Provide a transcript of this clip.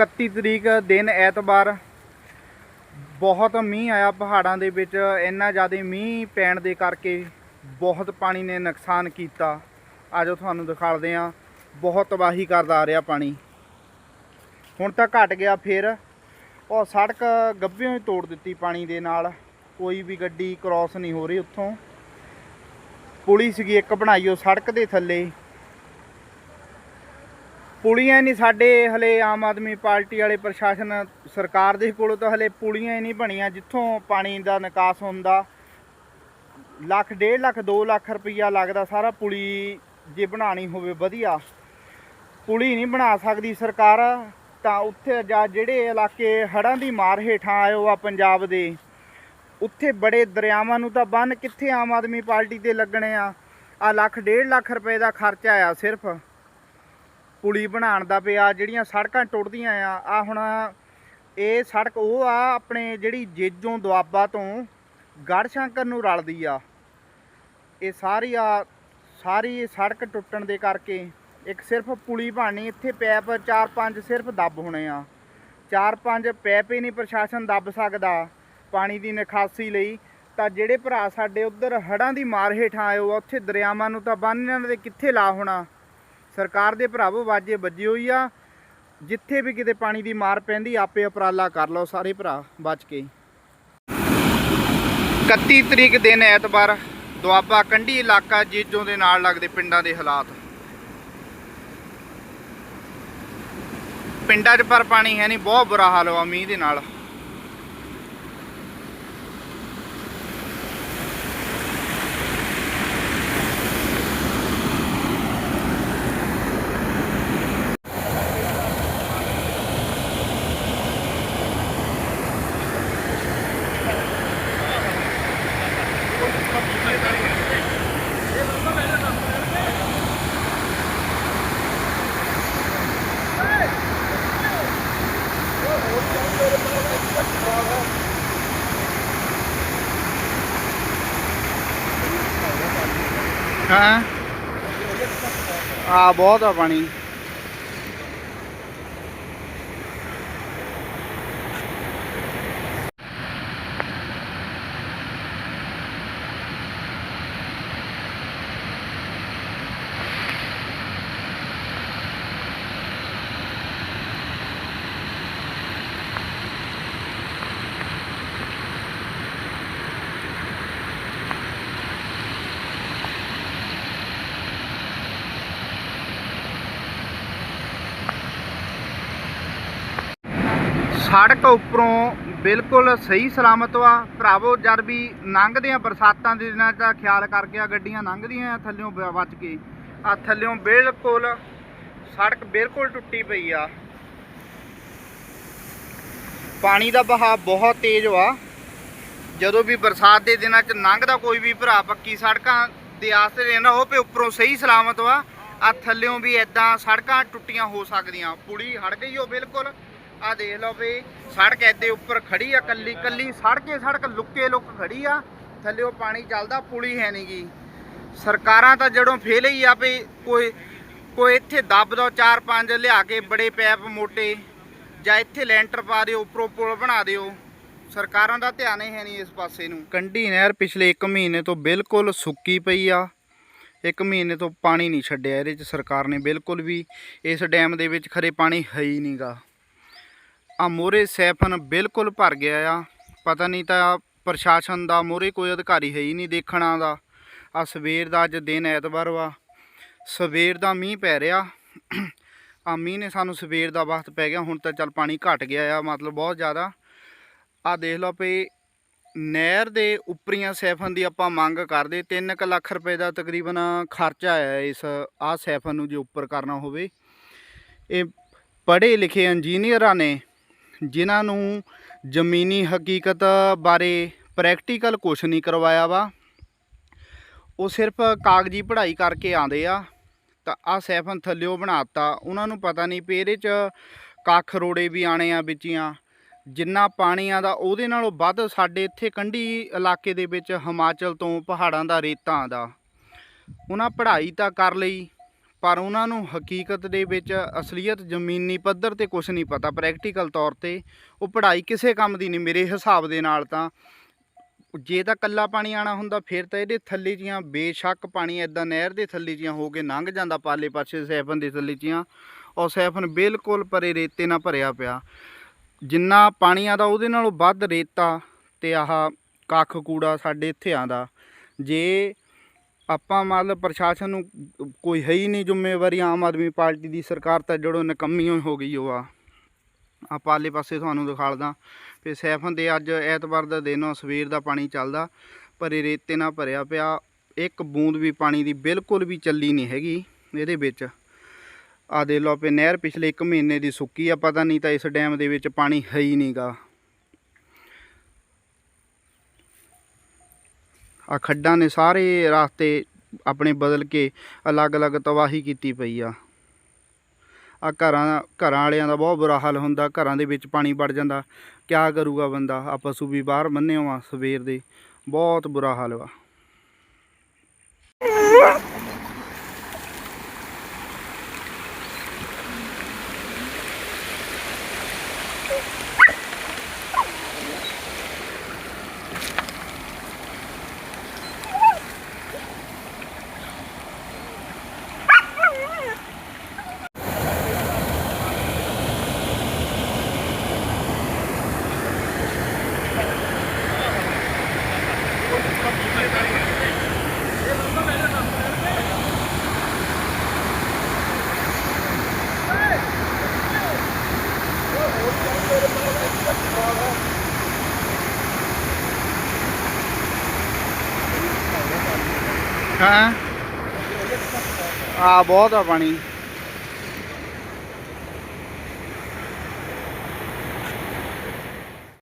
31 ਤਰੀਕ ਦਿਨ ਐਤਵਾਰ, ਬਹੁਤ ਮੀਂਹ ਆਇਆ ਪਹਾੜਾਂ ਦੇ ਵਿੱਚ, ਇੰਨਾ ਜ਼ਿਆਦਾ ਮੀਂਹ ਪੈਣ ਦੇ ਕਰਕੇ ਬਹੁਤ ਪਾਣੀ ਨੇ ਨੁਕਸਾਨ ਕੀਤਾ। ਆਜੋ ਤੁਹਾਨੂੰ ਦਿਖਾਉਂਦੇ ਆ ਬਹੁਤ ਤਬਾਹੀ ਕਰਦਾ ਆ ਰਿਹਾ ਪਾਣੀ। ਹੁਣ ਤਾਂ ਘਟ ਗਿਆ ਫਿਰ, ਉਹ ਸੜਕ ਗੱਭਿਓਂ ਹੀ ਤੋੜ ਦਿੱਤੀ ਪਾਣੀ ਦੇ ਨਾਲ, ਕੋਈ ਵੀ ਗੱਡੀ ਕ੍ਰਾਸ ਨਹੀਂ ਹੋ ਰਹੀ ਉੱਥੋਂ। ਪੁਲੀ ਸੀਗੀ ਇੱਕ ਬਣਾਈ ਉਹ ਸੜਕ ਦੇ ਥੱਲੇ। ਪੁਲੀਆਂ ਨਹੀਂ ਸਾਡੇ ਹਲੇ ਆਮ ਆਦਮੀ ਪਾਰਟੀ ਵਾਲੇ ਪ੍ਰਸ਼ਾਸਨ ਸਰਕਾਰ ਦੇ ਕੋਲੋਂ ਤਾਂ ਹਲੇ ਪੁਲੀਆਂ ਹੀ ਨਹੀਂ ਬਣੀਆਂ, ਜਿੱਥੋਂ ਪਾਣੀ ਦਾ ਨਿਕਾਸ ਹੁੰਦਾ। ਲੱਖ, ਡੇਢ ਲੱਖ 2 ਲੱਖ ਰੁਪਈਆ ਲੱਗਦਾ ਸਾਰਾ ਪੁਲੀ ਜੇ ਬਣਾਣੀ ਹੋਵੇ ਵਧੀਆ। ਪੁਲੀ ਨਹੀਂ ਬਣਾ ਸਕਦੀ ਸਰਕਾਰ, ਤਾਂ ਉੱਥੇ ਜਾਂ ਜਿਹੜੇ ਇਲਾਕੇ ਹੜ੍ਹਾਂ ਦੀ ਮਾਰ ਹੇਠਾਂ ਆਇਓ ਆ ਪੰਜਾਬ ਦੇ, ਉੱਥੇ ਬੜੇ ਦਰਿਆਵਾਂ ਨੂੰ ਤਾਂ ਬੰਨ ਕਿੱਥੇ ਆਮ ਆਦਮੀ ਪਾਰਟੀ ਦੇ ਲੱਗਣੇ ਆ। ਆ ਲੱਖ, ਡੇਢ ਲੱਖ ਰੁਪਏ ਦਾ ਖਰਚਾ ਆ ਸਿਰਫ। ਪੁਲੀ ਬਣਾਉਣ ਦਾ ਪਿਆ, ਜਿਹੜੀਆਂ ਸੜਕਾਂ ਟੁੱਟਦੀਆਂ ਆ ਆ ਹੁਣ ਇਹ ਸੜਕ ਉਹ ਆ, ਆਪਣੇ ਜਿਹੜੀ ਜੇਜੋਂ ਦੁਆਬਾ ਤੋਂ ਗੜਸ਼ੰਕਰ ਨੂੰ ਰਲਦੀ ਆ। ਇਹ ਸਾਰੀ ਆ, ਸਾਰੀ ਸੜਕ ਟੁੱਟਣ ਦੇ ਕਰਕੇ ਇੱਕ ਸਿਰਫ ਪੁਲੀ ਬਣਨੀ, ਇੱਥੇ ਪੈਪ 4-5 ਸਿਰਫ ਦੱਬ ਹੋਣੇ ਆ। 4-5 ਪੈਪ ਹੀ ਨਹੀਂ ਪ੍ਰਸ਼ਾਸਨ ਦੱਬ ਸਕਦਾ ਪਾਣੀ ਦੀ ਨਿਕਾਸੀ ਲਈ। ਤਾਂ ਜਿਹੜੇ ਭਰਾ ਸਾਡੇ ਉਧਰ ਹੜਾਂ ਦੀ ਮਾਰ ਹੇਠਾਂ ਆਏ ਹੋ ਉੱਥੇ ਦਰਿਆਵਾਂ ਨੂੰ ਤਾਂ ਬੰਨ੍ਹਣ ਦੇ ਕਿੱਥੇ ਲਾ ਹੋਣਾ? ਸਰਕਾਰ ਦੇ ਭਰਾਵੋ, ਵਾਜੇ ਵੱਜੀ ਹੋਈ ਆ। ਜਿੱਥੇ ਵੀ ਕਿਤੇ ਪਾਣੀ ਦੀ ਮਾਰ ਪੈਂਦੀ, ਆਪੇ ਉਪਰਾਲਾ ਕਰ ਲਓ ਸਾਰੇ ਭਰਾ, ਬਚ ਕੇ। 31 ਤਰੀਕ ਦਿਨ ਐਤਵਾਰ, ਦੁਆਬਾ ਕੰਢੀ ਇਲਾਕਾ ਜੀਜੋਂ ਦੇ ਨਾਲ ਲੱਗਦੇ ਪਿੰਡਾਂ ਦੇ ਹਾਲਾਤ। ਪਿੰਡਾਂ 'ਚ ਪਰ ਪਾਣੀ ਹੈ ਨਹੀਂ, ਬਹੁਤ ਬੁਰਾ ਹਾਲ ਹੋਆ ਮੀਂਹ ਦੇ ਨਾਲ। ਹਾਂ। ਆ ਬਹੁਤ ਆ ਪਾਣੀ। ਸੜਕ ਉੱਪਰੋਂ ਬਿਲਕੁਲ ਸਹੀ ਸਲਾਮਤ ਵਾ। ਭਰਾਵੋ, ਜਦ ਵੀ ਲੰਘਦੇ ਆ ਬਰਸਾਤਾਂ ਦੇ ਦਿਨਾਂ 'ਚ ਖਿਆਲ ਕਰਕੇ ਆ ਗੱਡੀਆਂ ਲੰਘਦੀਆਂ ਆ ਥੱਲਿਓਂ ਬਚ ਕੇ। ਆ ਥੱਲਿਓਂ ਬਿਲਕੁਲ ਸੜਕ ਬਿਲਕੁਲ ਟੁੱਟੀ ਪਈ ਆ। ਪਾਣੀ ਦਾ ਬਹਾਅ ਬਹੁਤ ਤੇਜ਼ ਵਾ। ਜਦੋਂ ਵੀ ਬਰਸਾਤ ਦੇ ਦਿਨਾਂ 'ਚ ਲੰਘਦਾ ਕੋਈ ਵੀ ਭਰਾ ਪੱਕੀ ਸੜਕਾਂ ਦੇ ਆਸਰੇ ਰਹਿੰਦਾ, ਉਹ ਪੇ ਉੱਪਰੋਂ ਸਹੀ ਸਲਾਮਤ ਵਾ। ਆ ਥੱਲਿਓਂ ਵੀ ਐਦਾਂ ਸੜਕਾਂ ਟੁੱਟੀਆਂ ਹੋ ਸਕਦੀਆਂ। ਪੁਲੀ ਹੜ ਗਈ ਉਹ ਬਿਲਕੁਲ। ਆ ਦੇਖ ਲਓ ਵੀ ਸੜਕ ਐਦੇ ਉੱਪਰ ਖੜੀ ਆ, ਕੱਲੀ ਕੱਲੀ ਸੜਕੇ ਸੜਕ, ਲੁੱਕੇ ਲੁੱਕ ਖੜੀ ਆ। ਥੱਲੇ ਉਹ ਪਾਣੀ ਚੱਲਦਾ, ਪੁਲੀ ਹੈ ਨਹੀਂਗੀ ਸਰਕਾਰਾਂ ਤਾਂ ਜੜੋਂ ਫੇਲ ਹੀ ਆ ਵੀ ਕੋਈ ਕੋਈ ਇੱਥੇ ਦੱਬ ਦੋ, ਚਾਰ ਪੰਜ ਲਿਆ ਕੇ ਬੜੇ ਪੈਪ ਮੋਟੇ, ਜਾਂ ਇੱਥੇ ਲੈਂਟਰ ਪਾ ਦਿਓ, ਉੱਪਰੋਂ ਪੁਲ ਬਣਾ ਦਿਓ, ਸਰਕਾਰਾਂ ਦਾ ਧਿਆਨ ਹੀ ਹੈ ਨਹੀਂ ਇਸ ਪਾਸੇ ਨੂੰ। ਕੰਢੀ ਨਹਿਰ ਪਿਛਲੇ 1 ਮਹੀਨੇ ਤੋਂ ਬਿਲਕੁਲ ਸੁੱਕੀ ਪਈ ਆ। ਇੱਕ ਮਹੀਨੇ ਤੋਂ ਪਾਣੀ ਨਹੀਂ ਛੱਡਿਆ, ਇਹਦੇ ਚ ਸਰਕਾਰ ਨੇ ਬਿਲਕੁਲ ਵੀ, ਇਸ ਡੈਮ ਦੇ ਵਿੱਚ ਖਰੇ ਪਾਣੀ ਹੈ ਹੀ ਨਹੀਂਗਾ ਆ ਮੋਰੇ ਸੈਫਨ ਬਿਲਕੁਲ ਭਰ ਗਿਆ ਆ। ਪਤਾ ਨਹੀਂ ਤਾਂ ਪ੍ਰਸ਼ਾਸਨ ਦਾ ਮੋਰੇ ਕੋਈ ਅਧਿਕਾਰੀ ਹੈ ਹੀ ਨਹੀਂ ਦੇਖਣਾ ਦਾ। ਆ ਸਵੇਰ ਦਾ ਅੱਜ ਦਿਨ ਐਤਵਾਰ ਵਾ। ਸਵੇਰ ਦਾ ਮੀਂਹ ਪੈ ਰਿਹਾ। ਆ ਮੀਂਹ ਨੇ ਸਾਨੂੰ ਸਵੇਰ ਦਾ ਵਕਤ ਪੈ ਗਿਆ। ਹੁਣ ਤਾਂ ਚੱਲ ਪਾਣੀ ਘਟ ਗਿਆ ਆ, ਮਤਲਬ ਬਹੁਤ ਜ਼ਿਆਦਾ। ਆ ਦੇਖ ਲਓ ਪਈ ਨਹਿਰ ਦੇ ਉੱਪਰੀਆਂ ਸੈਫਨ ਦੀ ਆਪਾਂ ਮੰਗ ਕਰਦੇ। 3 ਲੱਖ ਰੁਪਏ ਦਾ ਤਕਰੀਬਨ ਖਰਚਾ ਆਇਆ ਇਸ ਆ ਸੈਫਨ ਨੂੰ ਜੇ ਉੱਪਰ ਕਰਨਾ ਹੋਵੇ। ਇਹ ਪੜ੍ਹੇ ਲਿਖੇ ਇੰਜੀਨੀਅਰਾਂ ਨੇ ਜਿਨ੍ਹਾਂ ਨੂੰ ਜ਼ਮੀਨੀ ਹਕੀਕਤ ਬਾਰੇ ਪ੍ਰੈਕਟੀਕਲ ਕੁਝ ਨਹੀਂ ਕਰਵਾਇਆ ਵਾ। ਉਹ ਸਿਰਫ ਕਾਗਜ਼ੀ ਪੜ੍ਹਾਈ ਕਰਕੇ ਆਉਂਦੇ ਆ। ਤਾਂ ਆ ਸੈਫਨ ਥੱਲਿਓ ਬਣਾਤਾ ਉਹਨਾਂ ਨੂੰ ਪਤਾ ਨਹੀਂ ਵੀ ਇਹਦੇ ਚ ਕੱਖ ਰੋੜੇ ਵੀ ਆਣੇ ਆ ਵਿੱਚੀਆਂ। ਜਿੰਨਾ ਪਾਣੀ ਆਂਦਾ ਉਹਦੇ ਨਾਲੋਂ ਵੱਧ ਸਾਡੇ ਇੱਥੇ ਕੰਢੀ ਇਲਾਕੇ ਦੇ ਵਿੱਚ ਹਿਮਾਚਲ ਤੋਂ ਪਹਾੜਾਂ ਦਾ ਰੇਤਾਂ ਆਂਦਾ ਉਹਨਾਂ ਪੜ੍ਹਾਈ ਤਾਂ ਕਰ ਲਈ। ਪਰ ਉਹਨਾਂ ਨੂੰ ਹਕੀਕਤ ਦੇ ਵਿੱਚ ਅਸਲੀਅਤ ਜ਼ਮੀਨੀ ਪੱਧਰ ਤੇ ਕੁਝ ਨਹੀਂ ਪਤਾ। ਪ੍ਰੈਕਟੀਕਲ ਤੌਰ ਤੇ ਉਹ ਪੜ੍ਹਾਈ ਕਿਸੇ ਕੰਮ ਦੀ ਨਹੀਂ, ਮੇਰੇ ਹਿਸਾਬ ਦੇ ਨਾਲ ਤਾਂ ਜੇ ਤਾਂ ਕੱਲਾ ਪਾਣੀ ਆਣਾ ਹੁੰਦਾ, ਫਿਰ ਤਾਂ ਇਹਦੇ ਥੱਲੇ ਜੀਆਂ ਬੇਸ਼ੱਕ ਪਾਣੀ ਐਦਾਂ ਨਹਿਰ ਦੇ ਥੱਲੇ ਜੀਆਂ ਹੋ ਕੇ ਲੰਘ ਜਾਂਦਾ, ਪਾਲੇ ਪਾਸੇ ਸੈਫਨ ਦੇ ਥੱਲੇ ਜੀਆਂ ਔਰ ਸੈਫਨ ਬਿਲਕੁਲ ਪਰੇ ਰੇਤੇ ਨਾਲ ਭਰਿਆ ਪਿਆ। ਜਿੰਨਾ ਪਾਣੀ ਆਦਾ, ਉਹਦੇ ਨਾਲੋਂ ਵੱਧ ਰੇਤਾ ਤੇ ਆਹ ਕੱਖ ਕੂੜਾ ਸਾਡੇ ਇੱਥੇ ਆਂਦਾ। ਜੇ ਆਪਾਂ ਮਤਲਬ ਪ੍ਰਸ਼ਾਸਨ ਨੂੰ ਕੋਈ ਹੈ ਹੀ ਨਹੀਂ ਜ਼ਿੰਮੇਵਾਰੀ, ਆਮ ਆਦਮੀ ਪਾਰਟੀ ਦੀ ਸਰਕਾਰ ਤਾਂ ਜਿਹੜੋ ਨਕੰਮੀ ਹੋ ਗਈ ਉਹ ਆ। ਆ ਪਾਲੇ ਪਾਸੇ ਤੁਹਾਨੂੰ ਦਿਖਾਲਦਾ। ਵੀ ਸੈਫਨ ਦੇ ਅੱਜ ਐਤਵਾਰ ਦਾ ਦਿਨ ਆ, ਸਵੇਰ ਦਾ ਪਾਣੀ ਚੱਲਦਾ ਪਰ ਇਹ ਰੇਤੇ ਨਾਲ ਭਰਿਆ ਪਿਆ। ਇੱਕ ਬੂੰਦ ਵੀ ਪਾਣੀ ਦੀ ਬਿਲਕੁਲ ਵੀ ਚੱਲੀ ਨਹੀਂ ਹੈਗੀ ਇਹਦੇ ਵਿੱਚ। ਆ ਦੇ ਲਓ ਪੇ ਨਹਿਰ ਪਿਛਲੇ 1 ਮਹੀਨੇ ਦੀ ਸੁੱਕੀ ਆ, ਪਤਾ ਨਹੀਂ ਤਾਂ ਇਸ ਡੈਮ ਦੇ ਵਿੱਚ ਪਾਣੀ ਹੈ ਹੀ ਨਹੀਂਗਾ ਆ ਖੱਡਾਂ ਨੇ ਸਾਰੇ ਰਸਤੇ ਆਪਣੇ ਬਦਲ ਕੇ ਅਲੱਗ-ਅਲੱਗ ਤਬਾਹੀ ਕੀਤੀ ਪਈ ਆ। ਆ ਘਰਾਂ ਘਰਾਂ ਵਾਲਿਆਂ ਦਾ ਬਹੁਤ ਬੁਰਾ ਹਾਲ ਹੁੰਦਾ, ਘਰਾਂ ਦੇ ਵਿੱਚ ਪਾਣੀ ਵੜ ਜਾਂਦਾ। ਕਿਆ ਕਰੂਗਾ ਬੰਦਾ? ਆ ਪਸ਼ੂ ਵੀ ਬਾਹਰ ਬੰਨੇ ਹੋਆ ਸਵੇਰ ਦੇ। ਬਹੁਤ ਬੁਰਾ ਹਾਲ ਵਾ। ਹਾਂ ਆ ਬਹੁਤ ਆ ਪਾਣੀ।